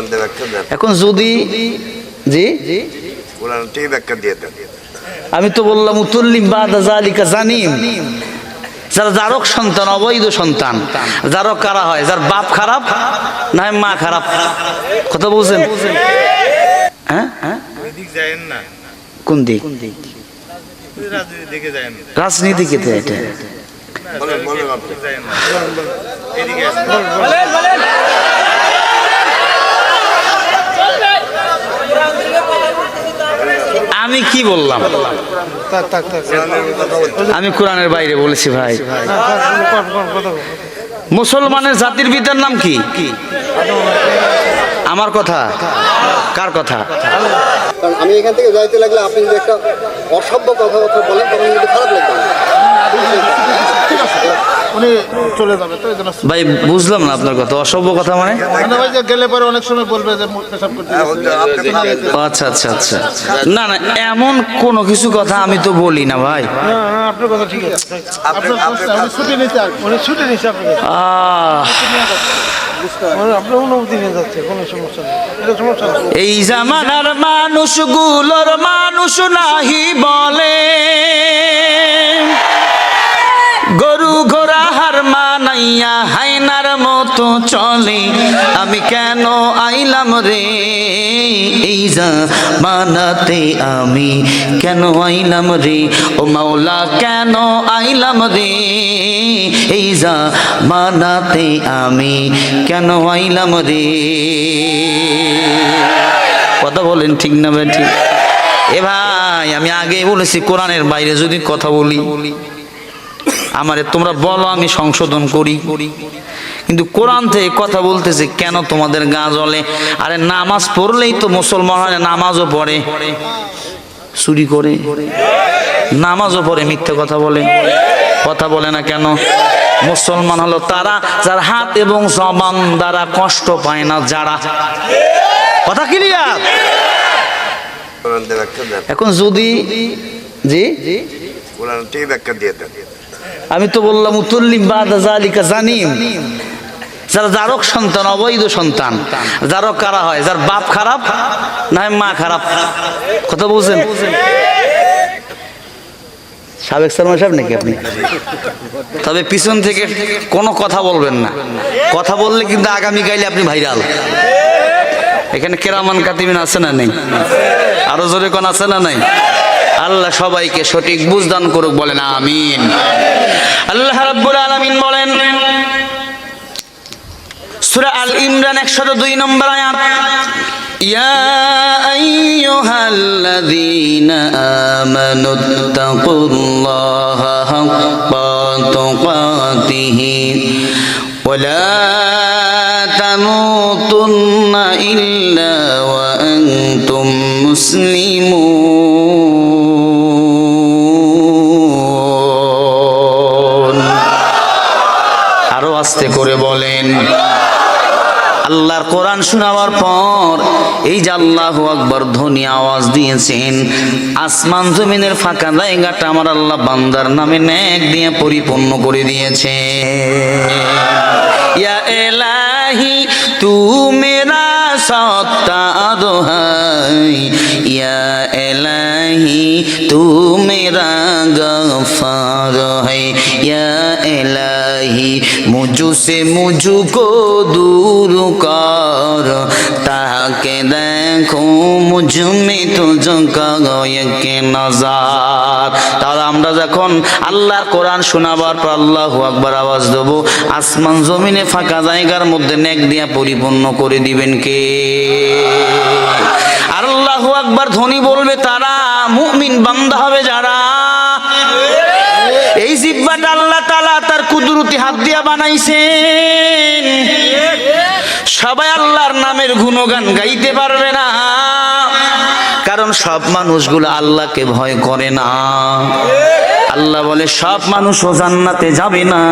কোরআন ব্যাখ্যা দেন এখন যদি জি? কোরআন ব্যাখ্যা দিয়ে দেন আমি তো বললাম উতুল্লিম বাদা জালিকা জানিম। যারা জারক সন্তান অবৈধ সন্তান জারক কারা হয়? যার বাপ খারাপ না হয় মা খারাপ? কথা বলছেন হ্যাঁ? হ্যাঁ কোন দিক? ওই রাজনীতি দিকে যায়েন না। রাজনীতি কেতে এটা। বলেন বলেন। আপনি আমি কি বললাম? আমি কোরআনের বাইরে বলেছি ভাই। মুসলমানের জাতির পিতার নাম কি? আমার কথা? কার কথা? আমি এখান থেকে যাইতে লাগলে আপনি যদি একটা অসভ্য কথাবার্তা বলেন তখন কিন্তু খারাপ লাগবে। উনি চলে যাবে তো ভাই বুঝলাম না আপনার কথা অসভ্য কথা মানে? মানে যে গেলে পরে অনেক সময় বলবে যে পেশাব করতে আচ্ছা আচ্ছা আচ্ছা। না না এমন কোনো কিছু কথা আমি তো বলি না ভাই। আপনার কথা ঠিক আছে। আপনার আপনি- সমস্যা, উনি ছুটি নিতে উনি ছুটি নিচ্ছে আপনাকে আহ। আপনার অনুমতি নিয়ে যাচ্ছে কোনো সমস্যা নেই। এটা সমস্যা এই জামানার মানুষগুলোর মানুষ নাহি বলে। মানাইয়া হাইনার মতো চলে। আমি কেন আইলাম রে? এই যা মানাতে আমি কেন আইলাম রে? ও মাওলা, কেন আইলাম রে? এই যা মানাতে আমি কেন আইলাম রে? কথা বলেন ঠিক না ভাই ঠিক এ ভাই, আমি আগে বলেছি কোরআনের বাইরে যদি কথা বলি। আমারে তোমরা বলো আমি সংশোধন করি। কিন্তু কোরআন থেকে কথা বলতেছে কেন তোমাদের গা জ্বলে? আরে নামাজ পড়লেই তো মুসলমান নামাজও পড়ে। চুরি করে। নামাজও পড়ে মিথ্যে কথা বলে। কথা বলে না কেন? মুসলমান হলো তারা যার হাত এবং জবান দ্বারা কষ্ট পায় না যারা। কথা ক্লিয়ার এখন যদি জি? কোরআন ব্যাখ্যা দিয়ে দেন। আমি তো বললাম, উতুল্লিম বাদা জালিকা জানিম। যারা জারক সন্তান, অবৈধ সন্তান, জারক কারা হয়? যার বাপ খারাপ, না মা খারাপ? কথা বলছেন? সাবেক শর্মা সাহেব নাকি আপনি? তবে পিছন থেকে কোনো কথা বলবেন না। কথা বললে কিন্তু আগামীকালে আপনি ভাইরাল। এখানে কেরামান কাতিমিন আছে না নেই? আরও জোরে কোন আছে না নাই? আল্লাহ সবাইকে সঠিক বুঝদান করুক বলেন আমিন আল্লাহ রাব্বুল আলামিন বলেন সূরা আল ইমরান 102 নম্বর আয়াত ইয়া আইয়ুহাল্লাযীনা আমানু তাকুল্লাহা হাক্কা তুকাতিহি ولا تموتن إلا وأنتم مسلمون আরও আস্তে করে বলেন। আল্লাহর কোরআন শোনাবার পর এই যে আল্লাহ আকবর ধ্বনি আওয়াজ দিয়েছেন, আসমান জমিনের ফাঁকা জায়গাটা আমার আল্লাহ বান্দার নামে ন্যাক দিয়ে পরিপূর্ণ করে দিয়েছে। ইয়া এলাহি, তু মেরা সত্তা দোহাই ইয়া এলাহি তু মেরা গফার है या इलाही मुझसे मुझको दूर कर ताके देखो मुझ में तुझका के नजार তাহলে আমরা যখন আল্লাহর কোরআন শোনাবার পর আল্লাহু আকবার আওয়াজ দেবো আসমান জমিনে ফাঁকা জায়গার মধ্যে নেক দিয়া পরিপূর্ণ করে দিবেন কে আর আল্লাহু আকবার ধ্বনি বলবে তারা মুমিন বন্ধ হবে যারা? এই জিব্বাটা আল্লাহ তালা তার কুদরতি হাত দিয়া বানাইছেন। সবাই আল্লাহর নামের গুণগান গাইতে পারবে না। কারণ সব মানুষগুলো আল্লাহকে ভয় করে না। আল্লাহ বলে, সব মানুষও জান্নাতে যাবে না।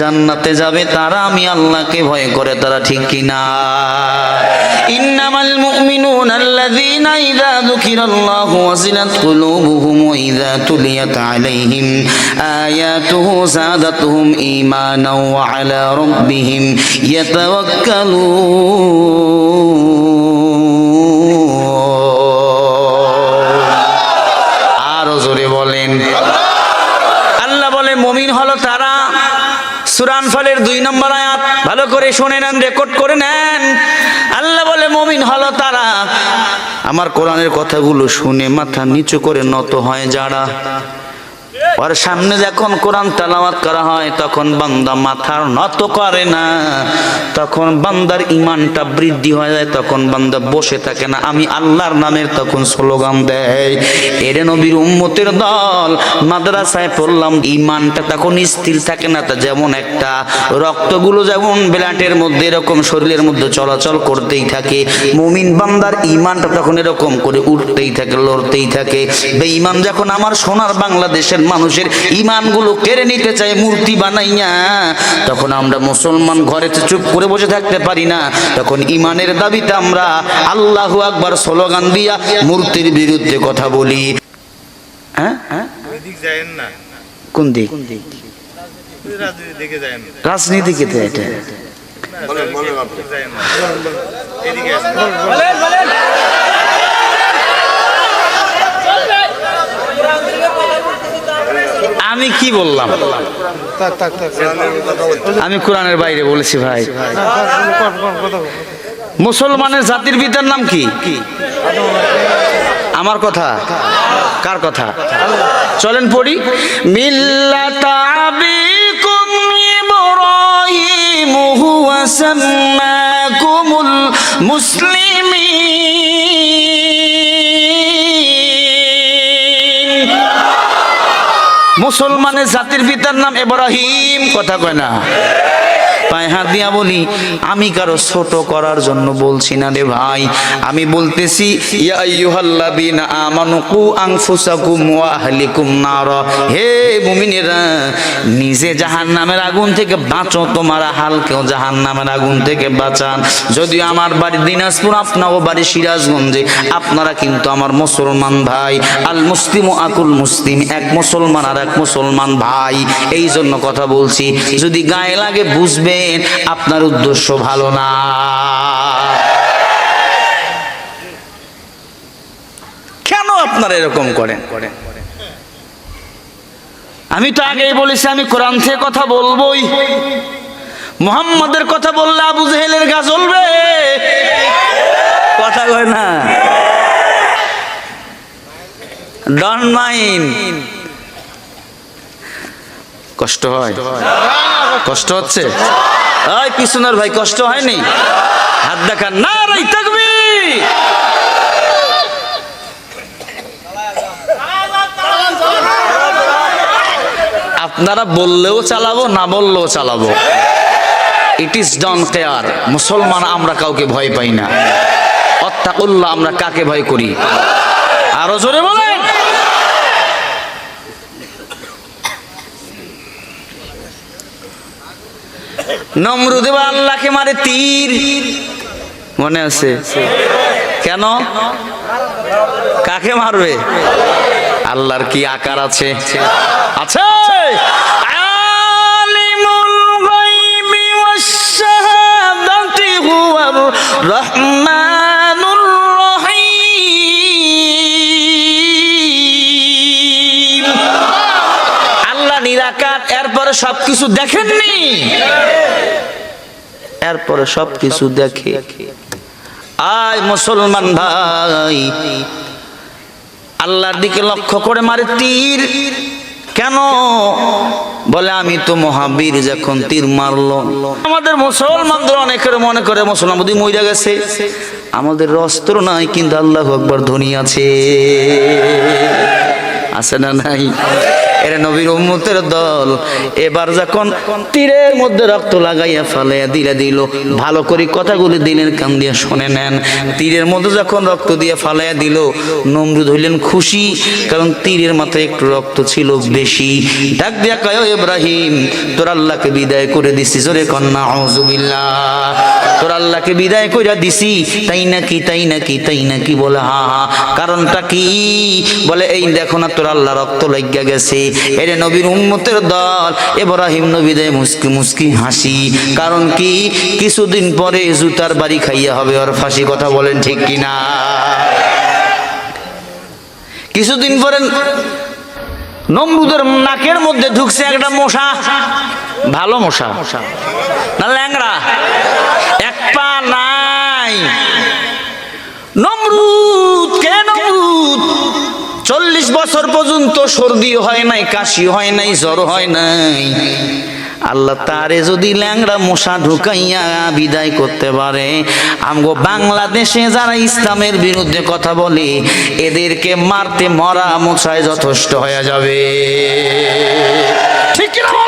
জান্নাতে যাবে তারা, আমি আল্লাহকে ভয় করে, তারা ঠিক কিনা। ইন্নামাল মুমিনুন আল্লাযীনা ইযা যুকিরাল্লাহু ওয়াজিলাত কুলুবুহুম ওয়া ইযা তুলিয়াত আলাইহিম আয়াতুহু যাদাতুহুম ঈমানাও ওয়া আলা রাব্বিহিম ইয়াতাওয়াক্কালুন। তারা। সুরান ফলের দুই নম্বর আয়াত। ভালো করে শুনে নেন, রেকর্ড করে নেন। আল্লাহ বলে, মমিন হলো তারা। আমার কোরআনের কথাগুলো শুনে মাথা নিচু করে নত হয় যারা। ওর সামনে যখন কোরআন তালাওয়াত করা হয়, তখন বান্দা মাথার নত করে না। তখন বান্দার ইমানটা বৃদ্ধি হয়ে যায়, তখন বান্দা বসে থাকে না। আমি আল্লাহর নামের তখন স্লোগান দেয়, এরে নবীর উম্মতের দল, মাদ্রাসায় পড়লাম ইমানটা তখন স্থির থাকে না, তা যেমন একটা রক্তগুলো যেমন ব্লাটের মধ্যে এরকম শরীরের মধ্যে চলাচল করতেই থাকে, মুমিন বান্দার ইমানটা তখন এরকম করে উঠতেই থাকে, লড়তেই থাকে। বেঈমান যখন আমার সোনার বাংলাদেশের মানুষের ইমানগুলো কেড়ে নিতে চায়, মূর্তি বানাইয়া, তখন আমরা মুসলমান ঘরেতে চুপ করে বসে থাকতে পারি না। তখন ইমানের দাবিতে আমরা আল্লাহ আকবার স্লোগান দিয়া মূর্তির বিরুদ্ধে কথা বলি। হ্যাঁ হ্যাঁ? কোন দিক? রাজনীতিকে এটা। বলেন বলেন। আপনি আমি কি বললাম? আমি কোরআনের বাইরে বলেছি ভাই। মুসলমানের জাতির পিতার নাম কি? আমার কথা? কার কথা? চলেন পড়ি। মিল্লাতা আবিকুম ইব্রাহিম হুয়া সাম্মাকুমুল মুসলিমিন মুসলমানের জাতির পিতার নাম এব্রাহিম কথা কয় না। পায়ে হাত দিয়া বলি, আমি কারও ছোট করার জন্য বলছি না রে ভাই। আমি বলতেছি, ইয়া আইয়ুহাল্লাযীনা আমানু কু আনফুসাকুম ওয়া আহলিকুম নার। হে মুমিনেরা, নিজে জাহান্নামের আগুন থেকে বাঁচো, তোমার হালকেও জাহান্নামের আগুন থেকে বাঁচান। যদিও আমার বাড়ি দিনাজপুর, আপনারও বাড়ি সিরাজগঞ্জে, আপনারা কিন্তু আমার মুসলমান ভাই। আল মুসলিম আকুল মুসলিম, এক মুসলমান আর এক মুসলমান ভাই। এই জন্য কথা বলছি, যদি গায়ে লাগে বুঝবেন আপনার উদ্দেশ্য ভালো না। কেন আপনারা এরকম করেন? আমি তো আগেই বলেছি, আমি কোরআন থেকে কথা বলবোই। মোহাম্মদের কথা বললে আবু জেহেলের গা জ্বলবে। কথা কয় না? ডন মাইন কষ্ট হয়? কষ্ট হচ্ছে? ওই পিছনের ভাই, কষ্ট হয়নি? হাত দেখা না রাই থাকবি আপনারা বললেও চালাবো, না বললেও চালাবো। ইট ইজ ডন কেয়ার মুসলমান আমরা কাউকে ভয় পাই না। অত্যাকুল্লাহ আমরা কাকে ভয় করি? আরও জোরে বলেন। নমরুদ এবার আল্লাহকে মারে তীর। মনে আছে? কেন? কাকে মারবে? আল্লাহর কি আকার আছে? আছে! আলিমুল নিরাকার এরপরে সবকিছু দেখেননি। এরপরে সবকিছু দেখে। আয় মুসলমান ভাই, আল্লাহর দিকে লক্ষ্য করে মারে তীর। কেন? বলে, আমি তো মহাবীর যখন তীর মারলো। আমাদের মুসলমানদের অনেকের মনে করে মুসলমান বুদ্ধি মইরা গেছে। আমাদের অস্ত্র নাই, কিন্তু আল্লাহ একবার ধনী আছে। আছে না নাই? এরা নবীর উম্মতের দল। এবার যখন তীরের মধ্যে রক্ত লাগাইয়া ফালাইয়া দিলে দিল, ভালো করে কথাগুলি দিনের কান দিয়ে শুনে নেন। তীরের মধ্যে যখন রক্ত দিয়ে ফালাইয়া দিল, নমরুদ হইলেন খুশি, কারণ তীরের মাথায় একটু রক্ত ছিল বেশি। ডাক দিয়া কয় ইব্রাহিম, তোর আল্লাহকে বিদায় করে দিছি, জোরে কন্যা আউযুবিল্লাহ। তোর আল্লাহকে বিদায় কইরা দিছি, তাই নাকি তাই নাকি তাই নাকি বলে, হা হা। কারণটা কি? বলে, এই দেখো না, তোর আল্লাহ রক্ত লাগিয়া গেছে এরে নবীর উম্মতের দল ইব্রাহিম নবী দেয় মুস্কি মুস্কি হাসি। কারণ কি? কিছুদিন পরে জুতার বাড়ি খাইয়া হবে, ওর ফাঁসি কথা বলেন ঠিক কিনা? কিছুদিন পরে নমরুদের নাকের মধ্যে ঢুকছে একটা মশা। ভালো মশা। না ল্যাংড়া। এক পা নাই। বছর পর্যন্ত সর্দি হয় নাই, কাশি হয় নাই, জ্বর হয় নাই আল্লাহ তারে যদি ল্যাংড়া মশা ঢুকাইয়া বিদায় করতে পারে, আমগো বাংলাদেশে যারা ইসলামের বিরুদ্ধে কথা বলে, এদেরকে মারতে মরা মশায় যথেষ্ট হয়ে যাবে ঠিক বলো?